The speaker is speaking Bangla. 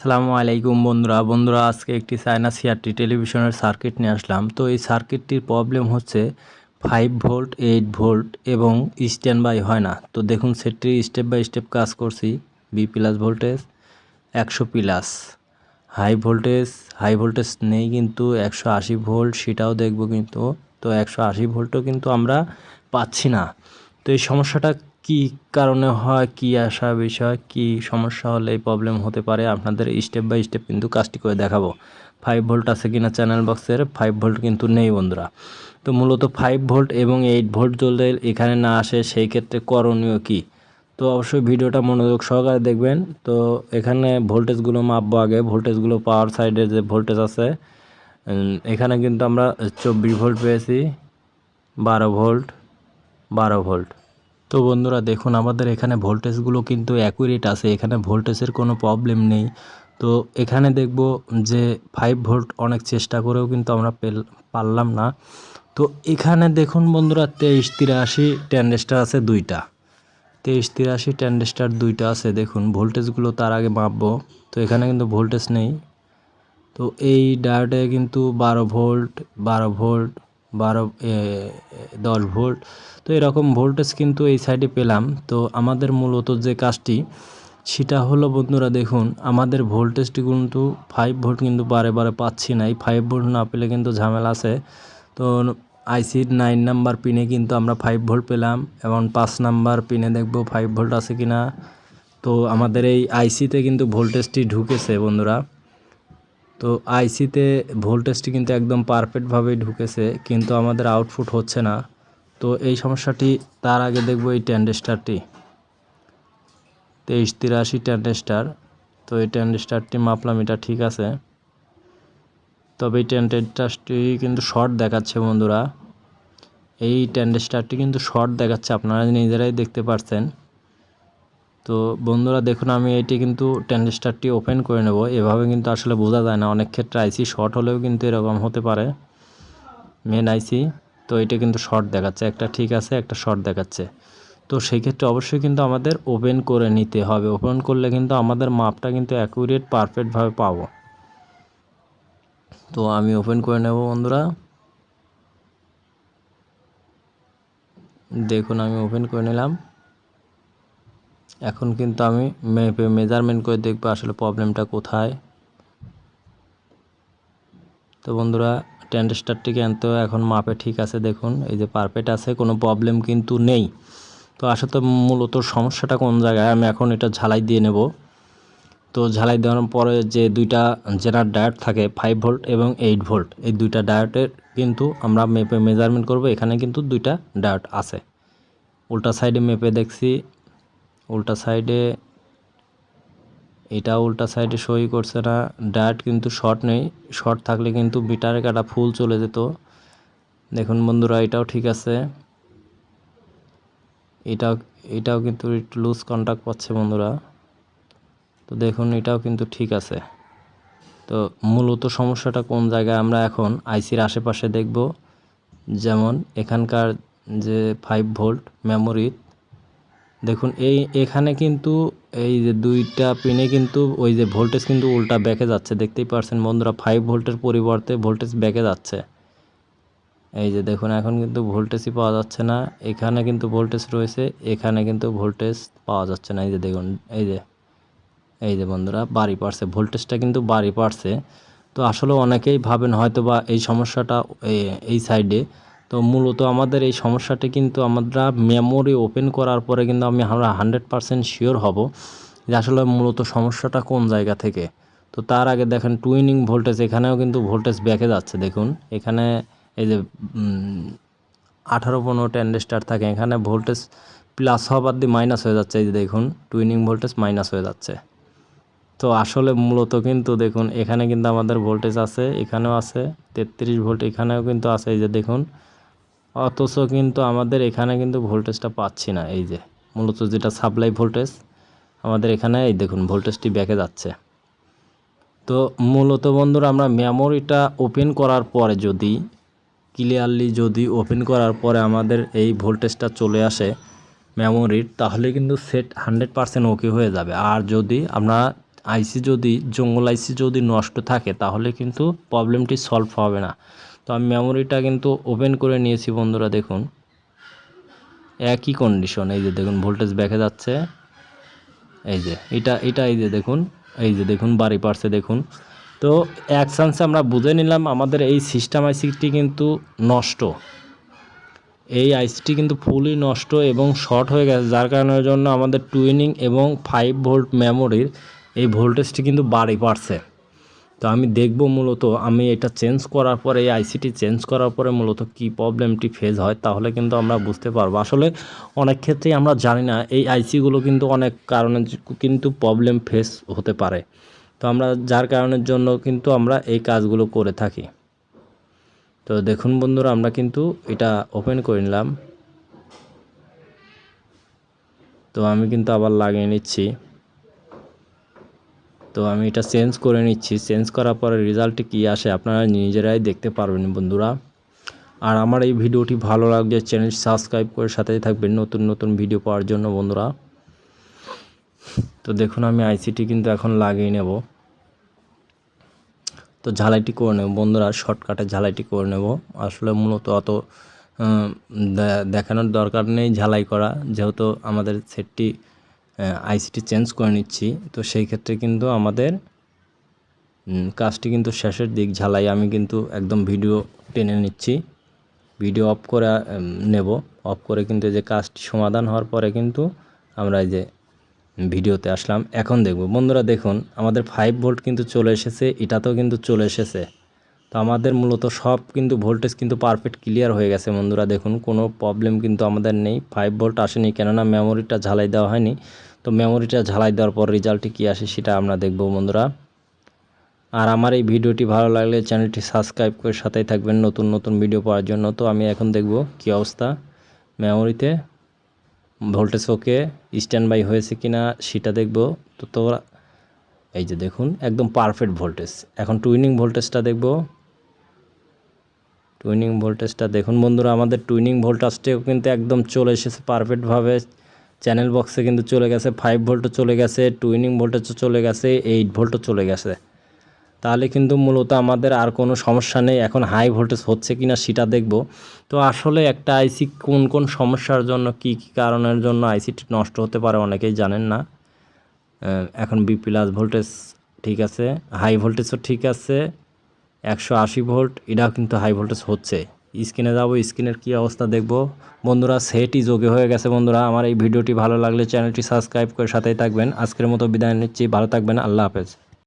আসসালামু আলাইকুম বন্ধুরা। বন্ধুরা, আজকে একটি চায়না সিআরটি টেলিভিশনের সার্কিট নিয়ে আসলাম। তো এই সার্কিটটির প্রবলেম হচ্ছে ফাইভ ভোল্ট, এইট ভোল্ট এবং স্ট্যান্ড বাই হয় না। তো দেখুন সেটটি স্টেপ বাই স্টেপ কাজ করছি। বি প্লাস ভোল্টেজ একশো plus high voltage high voltage নেই কিন্তু একশো আশি ভোল্ট, সেটাও দেখব কিন্তু। তো একশো আশি ভোল্টও কিন্তু আমরা পাচ্ছি না। তো এই সমস্যাটা কি কারণে হয়, কি আসা বিষয়, কি সমস্যা হলে এই প্রবলেম হতে পারে, আপনাদের স্টেপ বাই স্টেপ কিন্তু কাজটি করে দেখাবো। ফাইভ ভোল্ট আছে কিনা চ্যানেল বক্সের ফাইভ ভোল্ট কিন্তু নেই বন্ধুরা। তো মূলত ফাইভ ভোল্ট এবং এইট ভোল্ট যদি এখানে না আসে, সেই ক্ষেত্রে করণীয় কি? তো অবশ্যই ভিডিওটা মনোযোগ সহকারে দেখবেন। তো এখানে ভোল্টেজগুলো মাপবো আগে। ভোল্টেজগুলো পাওয়ার সাইডে যে ভোল্টেজ আছে এখানে কিন্তু আমরা চব্বিশ ভোল্ট পেয়েছি, বারো ভোল্ট বারো ভোল্ট তো বন্ধুরা দেখুন, আমাদের এখানে ভোল্টেজগুলো কিন্তু অ্যাকুরেট আছে। এখানে ভোল্টেজের কোনো প্রবলেম নেই। তো এখানে দেখব যে ফাইভ ভোল্ট অনেক চেষ্টা করেও কিন্তু আমরা পারলাম না। তো এখানে দেখুন বন্ধুরা, তেইশ, তিরাশি ট্যান্ডেস্টার আছে দুইটা। তেইশ, তিরাশি ট্যান্ডেস্টার দুইটা আছে। দেখুন, ভোল্টেজগুলো তার আগে মাপবো। তো এখানে কিন্তু ভোল্টেজ নেই। তো এই ডায়োডে কিন্তু বারো ভোল্ট বারো ভোল্ট বারো দশ ভোল্ট। তো এরকম ভোল্টেজ কিন্তু এই সাইডে পেলাম। তো আমাদের মূলত যে কাজটি, সেটা হলো বন্ধুরা দেখুন, আমাদের ভোল্টেজটি কিন্তু ফাইভ ভোল্ট কিন্তু বারে বারে পাচ্ছি না। এই ফাইভ ভোল্ট না পেলে কিন্তু ঝামেলা আছে। তো আইসির নাইন নাম্বার পিনে কিন্তু আমরা ফাইভ ভোল্ট পেলাম এবং পাঁচ নাম্বার পিনে দেখব ফাইভ ভোল্ট আছে কি না তো আমাদের এই আইসিতে কিন্তু ভোল্টেজটি ঢুকেছে বন্ধুরা। তো আইসিতে ভোল্টেজটি কিন্তু একদম পারফেক্টভাবেই ঢুকেছে, কিন্তু আমাদের আউটপুট হচ্ছে না। তো এই সমস্যাটি, তার আগে দেখব এই ট্যান্ডেস্টারটি তেইশ তিরাশি ট্যান্ডেস্টার তো এই ট্যান্ডেস্টারটি মাপলাম, এটা ঠিক আছে। তবে এই ট্যান্ডেস্টারটি কিন্তু শর্ট দেখাচ্ছে বন্ধুরা। এই ট্যান্ডেস্টারটি কিন্তু শর্ট দেখাচ্ছে, আপনারা নিজেরাই দেখতে পাচ্ছেন তো বন্ধুরা দেখুন, আমি এটি কিন্তু ট্যান্ডেস্টারটি ওপেন করে নেব। এভাবে কিন্তু আসলে বোঝা যায় না, অনেক ক্ষেত্রে আইসি শর্ট হলেও কিন্তু এরকম হতে পারে। মেন আইসি তো এটা কিন্তু শর্ট দেখাচ্ছে। একটা ঠিক আছে, একটা শর্ট দেখাচ্ছে। তো সেই ক্ষেত্রে অবশ্যই কিন্তু আমাদের ওপেন করে নিতে হবে। ওপেন করলে কিন্তু আমাদের মাপটা কিন্তু অ্যাকুরেট পারফেক্টভাবে পাবো। তো আমি ওপেন করে নেব বন্ধুরা। দেখুন, আমি ওপেন করে নিলাম। এখন কিন্তু আমি মেপে মেজারমেন্ট করে দেখব আসলে প্রবলেমটা কোথায়। তো বন্ধুরা ট্যান্ডেস্টারটিকে আনতেও এখন মাপে ঠিক আছে, দেখুন। এই যে পারফেক্ট আছে, কোনো প্রবলেম কিন্তু নেই। তো আসলে মূলত সমস্যাটা কোন জায়গায়? আমি এখন এটা ঝালাই দিয়ে নেব। তো ঝালাই দেওয়ার পরে যে দুইটা জেনার ডায়োড থাকে ফাইভ ভোল্ট এবং এইট ভোল্ট এই দুইটা ডায়োডের কিন্তু আমরা মেপে মেজারমেন্ট করব। এখানে কিন্তু দুইটা ডায়োড আছে। উল্টা সাইডে মেপে দেখছি উল্টা সাইডে এটা উল্টা সাইডে সই করছে না। ডায়েট কিন্তু শর্ট নেই। শর্ট থাকলে কিন্তু মিটারে কাটা ফুল চলে যেত। দেখুন বন্ধুরা, এটাও ঠিক আছে। এটাও এটাও কিন্তু একটু লুজ কন্ট্যাক্ট পাচ্ছে বন্ধুরা। তো দেখুন, এটাও কিন্তু ঠিক আছে। তো মূলত সমস্যাটা কোন জায়গায়? আমরা এখন আইসির আশেপাশে দেখব। যেমন এখানকার যে ফাইভ ভোল্ট মেমোরি দেখুন, এই এখানে কিন্তু এই যে দুইটা পিনে কিন্তু ওই যে ভোল্টেজ কিন্তু উল্টা ব্যাকে যাচ্ছে। দেখতেই পারছেন বন্ধুরা ফাইভ ভোল্টের পরিবর্তে ভোল্টেজ ব্যাকে যাচ্ছে। এই যে দেখুন, এখন কিন্তু ভোল্টেজই পাওয়া যাচ্ছে না। এখানে কিন্তু ভোল্টেজ রয়েছে, এখানে কিন্তু ভোল্টেজ পাওয়া যাচ্ছে না। এই যে দেখুন, এই যে এই যে বন্ধুরা, বাড়ি পারছে। ভোল্টেজটা কিন্তু বাড়ি পারছে। তো আসলে অনেকেই ভাবেন হয়তো বা এই সমস্যাটা এই- সাইডে তো মূলত আমাদের এই সমস্যাটি কিন্তু আমরা মেমোরি ওপেন করার পরে কিন্তু আমি আমরা হান্ড্রেড পারসেন্ট শিওর হব যে আসলে মূলত সমস্যাটা কোন জায়গা থেকে। তো তার আগে দেখেন টুইনিং ভোল্টেজ এখানেও কিন্তু ভোল্টেজ ব্যাকে যাচ্ছে, দেখুন। এখানে এই যে আঠারো পনেরো ট্যান্ডেস্টার থাকে, এখানে ভোল্টেজ প্লাস হওয়ার দিয়ে মাইনাস হয়ে যাচ্ছে, এই যে দেখুন টুইনিং ভোল্টেজ মাইনাস হয়ে যাচ্ছে। তো আসলে মূলত কিন্তু দেখুন, এখানে কিন্তু আমাদের ভোল্টেজ আছে, এখানেও আছে, তেত্রিশ ভোল্ট এখানেও কিন্তু আছে, এই যে দেখুন। অথচ কিন্তু আমাদের এখানে কিন্তু ভোল্টেজটা পাচ্ছি না, এই যে। মূলত যেটা সাপ্লাই ভোল্টেজ, আমাদের এখানে এই দেখুন ভোল্টেজটি ব্যাকে যাচ্ছে। তো মূলত বন্ধুরা, আমরা মেমোরিটা ওপেন করার পরে যদি ক্লিয়ারলি যদি ওপেন করার পরে আমাদের এই ভোল্টেজটা চলে আসে মেমোরির তাহলে কিন্তু সেট হান্ড্রেড পারসেন্ট ওকে হয়ে যাবে। আর যদি আমরা আইসি যদি, জঙ্গল আইসি যদি নষ্ট থাকে, তাহলে কিন্তু প্রবলেমটি সলভ হবে না। তো আমি মেমোরিটা কিন্তু ওপেন করে নিয়েছি বন্ধুরা, দেখুন। একই কন্ডিশন এই যে দেখুন ভোল্টেজ ব্যাকে যাচ্ছে। এই যে, এটা এটা এই যে দেখুন, এই যে দেখুন, বাড়ি পারছে, দেখুন। তো এক চান্সে আমরা বুঝে নিলাম আমাদের এই সিস্টেম আইসিটি কিন্তু নষ্ট। এই আইসিটি কিন্তু ফুলই নষ্ট এবং শর্ট হয়ে গেছে, যার কারণের জন্য আমাদের টুইনিং এবং ফাইভ ভোল্ট মেমোরির এই ভোল্টেজটি কিন্তু বাড়ি পারছে। তো আমি দেখব মূলত আমি এটা চেঞ্জ করার পরে এই আইসিটি চেঞ্জ করার পরে মূলত কি প্রবলেমটি ফেজ হয়, তাহলে কিন্তু আমরা বুঝতে পারব। আসলে অনেক ক্ষেত্রেই আমরা জানি না, এই আইসিগুলো কিন্তু অনেক কারণে কিন্তু প্রবলেম ফেস হতে পারে। তো আমরা, যার কারণের জন্য কিন্তু আমরা এই কাজগুলো করে থাকি। তো দেখুন বন্ধুরা, আমরা কিন্তু এটা ওপেন করে নিলাম। তো আমি কিন্তু আবার লাগিয়ে নিচ্ছি। তো আমি এটা চেঞ্জ করে নিচ্ছি। চেঞ্জ করার পরে রেজাল্টটি কী আসে আপনারা নিজেরাই দেখতে পারবেন বন্ধুরা। আর আমার এই ভিডিওটি ভালো লাগলে চ্যানেল সাবস্ক্রাইব করে সাথেই থাকবেন নতুন নতুন ভিডিও পাওয়ার জন্য বন্ধুরা। তো দেখুন আমি আইসিটি কিন্তু এখন লাগিয়ে নেব। তো ঝালাইটি করে নেব বন্ধুরা শর্টকাটে ঝালাইটি করে নেব। আসলে মূলত অত দেখানোর দরকার নেই ঝালাই করা। যেহেতু আমাদের সেটটি আইসিটি চেঞ্জ করে নিচ্ছি। তো সেই ক্ষেত্রে কিন্তু আমাদের কাজটি কিন্তু শেষের দিক ঝালাই। আমি কিন্তু একদম ভিডিও টেনে নিচ্ছি। ভিডিও অফ করে নেব। অফ করে কিন্তু যে কাজটি সমাধান হওয়ার পরে কিন্তু আমরা এই যে ভিডিওতে আসলাম। এখন দেখব। বন্ধুরা দেখুন, আমাদের ফাইভ ভোল্ট কিন্তু চলে এসেছে। এটাতেও কিন্তু চলে এসেছে। তো আমাদের মূলত সব কিন্তু ভোল্টেজ কিন্তু পারফেক্ট ক্লিয়ার হয়ে গেছে বন্ধুরা দেখুন। কোনো প্রবলেম কিন্তু আমাদের নেই। ফাইভ ভোল্ট আসেনি কেননা মেমোরিটা ঝালাই দেওয়া হয়নি। তো মেমোরিটা ঝালাই দেওয়ার পর রেজাল্টটি কী আসে সেটা আমরা দেখব বন্ধুরা। আর আমার এই ভিডিওটি ভালো লাগলে চ্যানেলটি সাবস্ক্রাইব করে সাথেই থাকবেন নতুন নতুন ভিডিও পাওয়ার জন্য। তো আমি এখন দেখব কি অবস্থা মেমোরিতে ভোল্টেজ ওকে স্ট্যান্ড বাই হয়েছে কি না সেটা দেখব। তো তোরা এই যে দেখুন, একদম পারফেক্ট ভোল্টেজ এখন টুইনিং ভোল্টেজটা দেখব। টুইনিং ভোল্টেজটা দেখুন বন্ধুরা, আমাদের টুইনিং ভোল্টেজটাও কিন্তু একদম চলে এসেছে পারফেক্টভাবে চ্যানেল বক্সে কিন্তু চলে গেছে ফাইভ ভোল্টও চলে গেছে টুইনিং ভোল্টেজও চলে গেছে এইট ভোল্টও চলে গেছে। তাহলে কিন্তু মূলত আমাদের আর কোনো সমস্যা নেই, এখন হাই ভোল্টেজ হচ্ছে কি না সেটা দেখব। তো আসলে একটা আইসি কোন কোন সমস্যার জন্য, কি, কী কারণের জন্য আইসিটি নষ্ট হতে পারে অনেকেই জানেন না। এখন বি প্লাস ভোল্টেজ ঠিক আছে হাই ভোল্টেজও ঠিক আছে, একশো আশি ভোল্ট এটাও কিন্তু হাই ভোল্টেজ হচ্ছে। স্ক্রিনে যাব, স্ক্রিনের কী অবস্থা দেখব। বন্ধুরা সেটই যোগে হয়ে গেছে বন্ধুরা। আমার এই ভিডিওটি ভালো লাগলে চ্যানেলটি সাবস্ক্রাইব করে সাথেই থাকবেন। আজকের মতো বিদায় নিচ্ছি। ভালো থাকবেন। আল্লাহ হাফেজ।